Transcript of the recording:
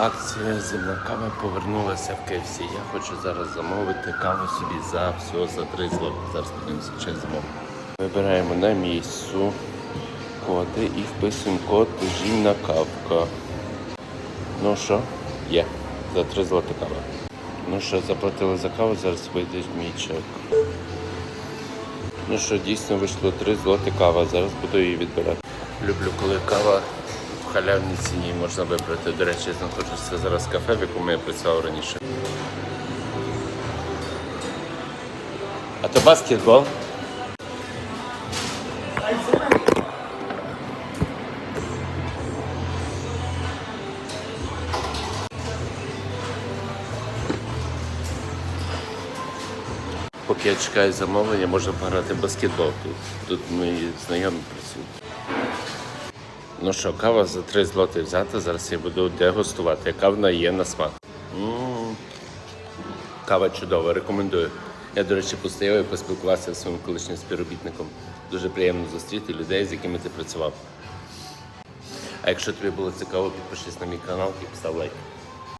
Акція земна кава повернулася в KFC. Я хочу зараз замовити каву собі за всього за 3 злоти. Зараз подивимося, чи замовлю. Вибираємо на місцю коди і вписуємо код жінна кавка. Ну що? Є. За 3 злоти кава. Ну що, заплатили за каву, зараз вийде мій чек. Ну що, дійсно вийшло 3 злоти кава, зараз буду її відбирати. Люблю, коли кава в халявній ціні можна вибрати. До речі, знаходжуся зараз в кафе, в якому я працював раніше. А то баскетбол? Поки я чекаю замовлення, можна пограти в баскетбол тут. Тут мої знайомі працюють. Ну що, кава за 3 злоти взята, зараз я буду дегустувати, яка вона є на смак. М, Кава чудова, рекомендую. Я, до речі, постояв і поспілкувався з своїм колишнім співробітником. Дуже приємно зустріти людей, з якими ти працював. А якщо тобі було цікаво, підпишись на мій канал і постав лайк.